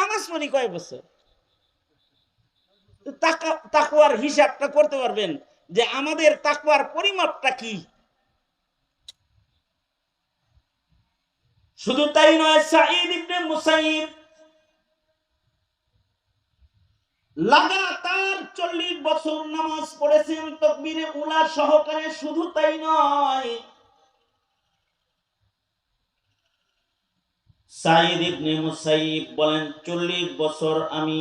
নামাজ পড়ি কয় বছর? তো তাকা- তাকওয়ার হিসাবটা করতে পারবেন যে আমাদের তাকওয়ার পরিমাপটা কি? শুধু তাই নয়, সাঈদ ইবনে মুসাইব লাগাতার চল্লিশ বছর নামাজ পড়েছেন, তকবীরে উলা সহকারে শুধু তাই নয় সাইদ ইবনে মুসাইব বলেন, চল্লিশ বছর আমি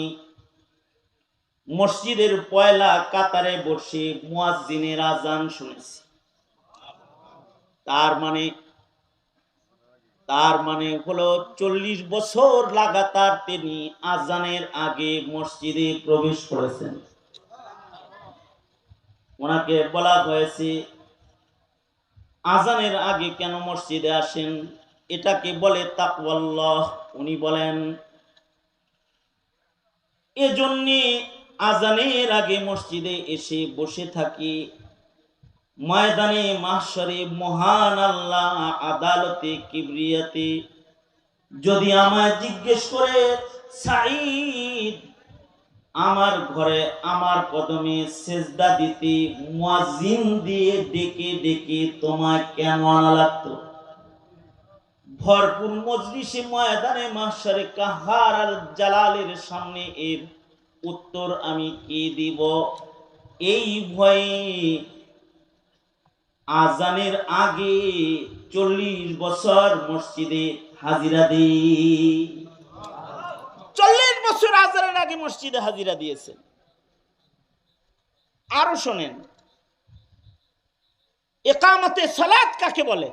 মসজিদের পয়লা কাতারে বসে মুয়াজ্জিনের আজান শুনেছি। তার মানে তার মানে হলো চল্লিশ বছর লাগাতার তিনি আজানের আগে মসজিদে প্রবেশ করেছেন। ওনাকে বলা হয়েছে আজানের আগে কেন মসজিদে আসেন? এটাকে বলে তাকওয়াল্লাহ। উনি বলেন, এজন্যে আজানের আগে মসজিদে এসে বসে থাকি। ময়দানে মাহশরে মহান আল্লাহ আদালতে কিবরিয়াতে। যদি আমায় জিজ্ঞেস করে, সাঈদ, আমার ঘরে আমার কদমে সেজদা দিতে মুয়াজ্জিন দিয়ে ডেকে ডেকে তোমায় কেন আনা লাগতো? ভরপুর মজলিসে ময়দানে মাহশরে কাহার আর জালালের সামনে এর উত্তর আমি কি দিব? এই ভয়ে আজানের আগে চল্লিশ বছর মসজিদে হাজিরা দিই। চল্লিশ বছর আজানের আগে মসজিদে হাজিরা দিয়েছেন। আরও শোনেন, একামতে সালাত কাকে বলে?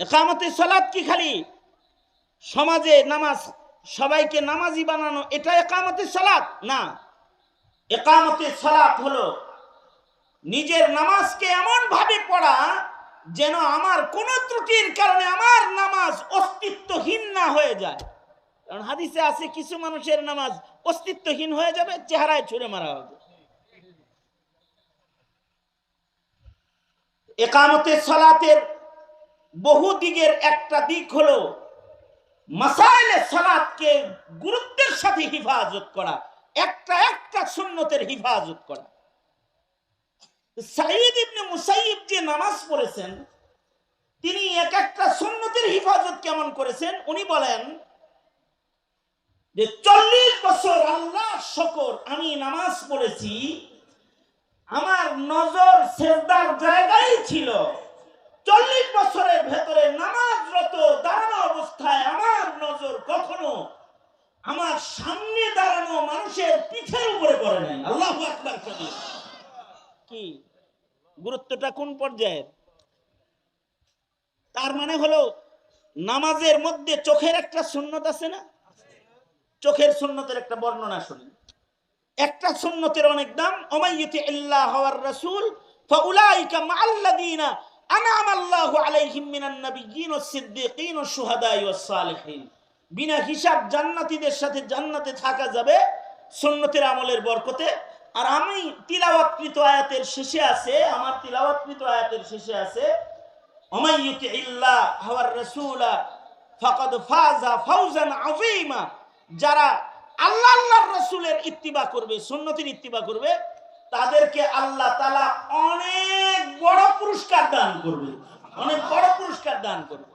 একামতে সালাত কি খালি? সমাজে নামাজ, সবাইকে নামাজি বানানো, এটা একামতে সালাত? না। একামতে সালাত হলো নিজের নামাজকে এমন ভাবে পড়া যেন আমার কোন ত্রুটির কারণে আমার নামাজ অস্তিত্বহীন না হয়ে যায়। কারণ হাদিসে আছে, কিছু মানুষের নামাজ অস্তিত্বহীন হয়ে যাবে, চেহারায় ছুঁড়ে মারা হবে। একামতে সলাতের বহু দিকের একটা দিক হলো মাসাইলে সালাতকে গুরুত্বের সাথে হিফাজত করা, একটা একটা সুন্নতের হিফাজত করা। সাইদ ইবনে মুসাইব যে নামাজ পড়েছেন, তিনি এক একটা সুন্নতের হিফাজত কেমন করেছেন? উনি বলেন যে, চল্লিশ বছর আল্লাহ শকর আমি নামাজ পড়েছি, আমার নজর সেজদার জায়গায় ছিল। চল্লিশ বছরের ভেতরে নামাজরত দাঁড়ানো অবস্থায় আমার নজর কখনো আমার সামনে দাঁড়ানো মানুষের পিঠের উপরে পড়ে নাই। আল্লাহ আকবার কি? গুরুত্বটা কোন পর্যায়ের? তার মানে হলো নামাজের মধ্যে চোখের একটা সুন্নত আছে না? চোখের সুন্নতের একটা বর্ণনা শুনি। একটা সুন্নতের অনেক দাম ওমাইয়তি ইল্লাহ ওয়ার রাসূল ফাউলাইকা মাআল্লাযিনা বিনা হিসাব জান্নাতীদের সাথে জান্নাতে থাকা যাবে সুন্নতের আমলের বরকতে। আর আমি তিলাওয়াতকৃত আয়াতের শেষে আছে, আমার তিলাওয়াতকৃত আয়াতের শেষে আছে ওমাইয়তি ইল্লাহ ওয়ার রাসূলা ফাকাদ ফাজা ফাওজান আযীমা। যারা আল্লাহ আল্লাহর রসুলের ইত্তিবা করবে, সুন্নতির ইত্তিবা করবে তাদেরকে আল্লাহ তালা অনেক বড় পুরস্কার দান করবে। অনেক বড় পুরস্কার দান করবে।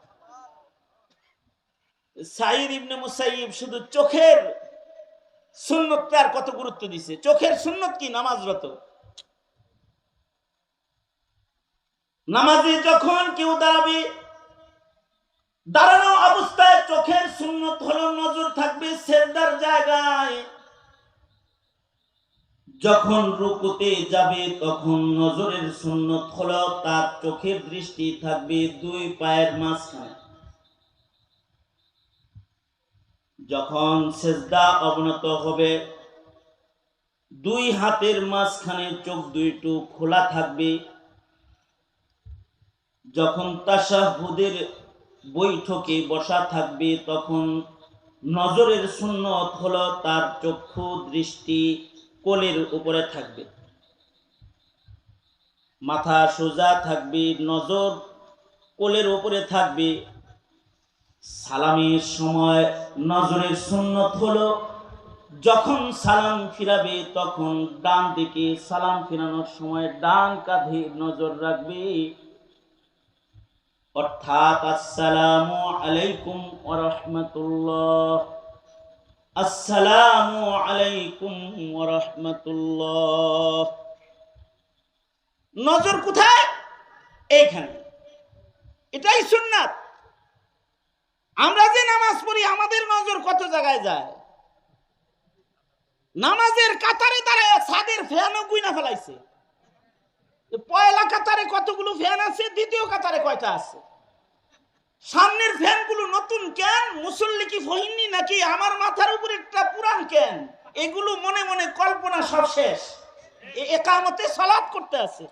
সাইর ইবনে মুসাইব শুধু চোখের কত গুরুত্ব দিছে? চোখের সুন্নত কি? নামাজরত। নামাজে যখন কেউ দাঁড়াবে, দাঁড়ানো অবস্থায় চোখের সুন্নত হলো নজর থাকবে সেজদার জায়গায়। যখন রুকুতে যাবে, তখন নজরের সুন্নত হলো তার চোখের দৃষ্টি থাকবে দুই পায়ের মাঝখানে। যখন সেজদা অবনত হবে, দুই হাতের মাঝখানে চোখ দুইটু খোলা থাকবে। যখন তাশাহুদের বৈঠকে বসা থাকবে, তখন নজরের সুন্নত হলো তার চক্ষু দৃষ্টি কোলের উপরে থাকবে। মাথা সোজা থাকবে, নজর কোলের উপরে থাকবে। সালামের সময় নজরের সুন্নত হলো, যখন সালাম ফিরাবে তখন ডান দিকে সালাম ফিরানোর সময় ডান কাঁধে নজর রাখবে। অর্থাৎ আসসালামু আলাইকুম ওয়া আলাইকুম রাহমাতুল্লাহ। নজর কোথায়? এইখানে। এটাই সুন্নাত। আমরা যে নামাজ পড়ি, আমাদের নজর কত জায়গায় যায়? নামাজের কাতারে দাঁড়ায় ছাদের ফ্যানও গুইনা ফেলাইছে। পয়লা কাতারে কতগুলো ফ্যান আছে, দ্বিতীয় কাতারে কয়টা আছে? সামনের ফ্যানগুলো নতুন কেন? মুসল্লি কি ফহিননি নাকি? আমার মাথার উপর একটা পুরান কেন? এগুলো মনে মনে কল্পনা সব শেষ। একামতে সালাদ করতে আছে।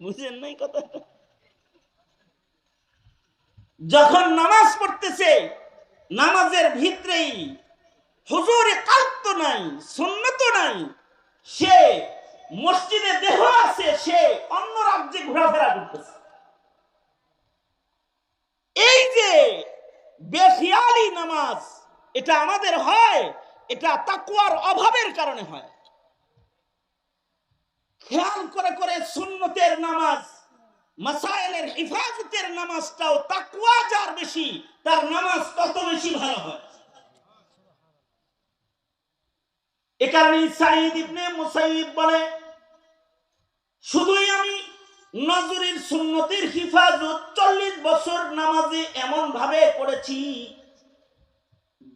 বুঝলেন নাই কথাটা? যখন নামাজ পড়তেছে, নামাজের ভিতরেই হুজুরে কাল্প নাই সুন্নত নাই। সে মসজিদে দেহ আছে, সে অন্য রাজ্যে ঘোরাফেরা করতেছে। এই যে বেখিয়ালি নামাজ, এটা আমাদের হয়, এটা তাকুয়ার অভাবের কারণে হয়। খেয়াল করে করে সুন্নতের নামাজ মাসাইলের হিফাজতের নামাজটাও তাকুয়া যার বেশি, তার নামাজ তত বেশি ভালো হয়। এ কারণে সাইদ ইবনে মুসাইব বলে, শুধুই আমি নজরের সুন্নতির হিফাজত চল্লিশ বছর নামাজে এমন ভাবে করেছি।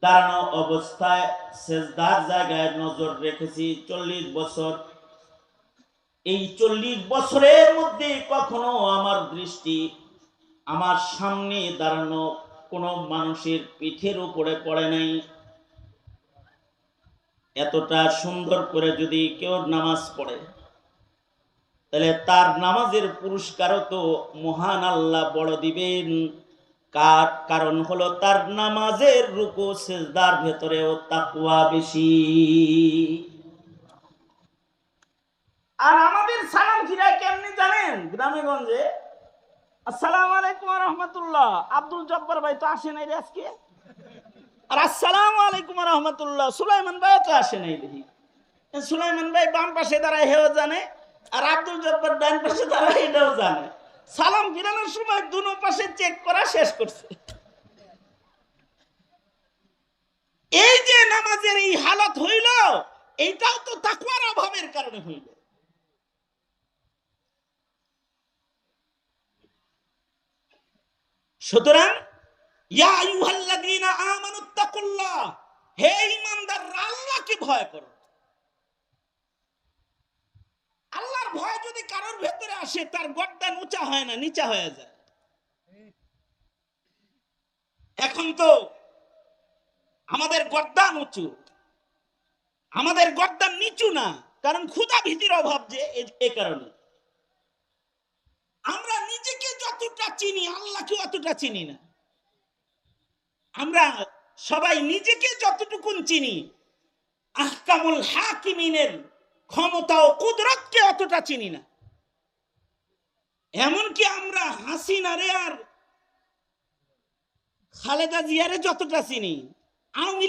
দাঁড়ানো অবস্থায় সেজদার জায়গায় নজর রেখেছি চল্লিশ বছর। এই চল্লিশ বছরের মধ্যে কখনো আমার দৃষ্টি, আমার সামনে দাঁড়ানো কোনো মানুষের পিঠের উপরে পড়ে নাই। এতটা সুন্দর করে যদি কেউ নামাজ পড়ে তাহলে তার নামাজের পুরস্কারও তো মহান আল্লাহ বড় দিবেন। কার কারণ হলো তার নামাজের রুকু, সেজদার ভেতরেও তাকুয়া বেশি। আর আমাদের সালাম ফিরায় কেমনি জানেন গ্রামে গঞ্জে আসসালাম আলাইকুম রহমতুল্লাহ। আব্দুল জব্বার ভাই তো আসে নাই আজকে। আর আসসালাম আলাইকুম রহমতুল্লাহ। সুলাইমান ভাই তো আসে নাই দেখি। সুলাইমান ভাই বাম পাশে দাঁড়ায়, হেও জানে। আর আব্দুল জব্বার ডান পাশে দাঁড়ায় এটাও জানে। সালাম ফিরানোর সময় দুনো পাশে চেক করা শেষ করছে। এই যে নামাজের এই হালত হইল, এইটাও তো তাকুয়ার অভাবের কারণে হইল। সুতরাং, ইয়া আইয়ুহাল্লাযীনা আমানুত্তাকুল্লাহ হে ঈমানদার আল্লাহকে ভয় করো আল্লাহর ভয় যদি কারোর ভেতরে আসে, তার গর্দান উঁচা হয় না, নিচা হয়ে যায়। এখন তো আমাদের গর্দান উঁচু আমাদের গর্দান নিচু না, কারণ ক্ষুধা ভীতির অভাব যে, এ কারণে। আমরা নিজেকে যতটা চিনি আল্লাহকে অতটা চিনি না। আমরা সবাই নিজেকে যতটুকুন চিনি, আহকামুল হাকিমিনের ক্ষমতা ও কুদরতকে অতটা চিনি না। এমনকি আমরা হাসিনারে আর খালেদা জিয়ারে যতটা চিনি, আওয়ামী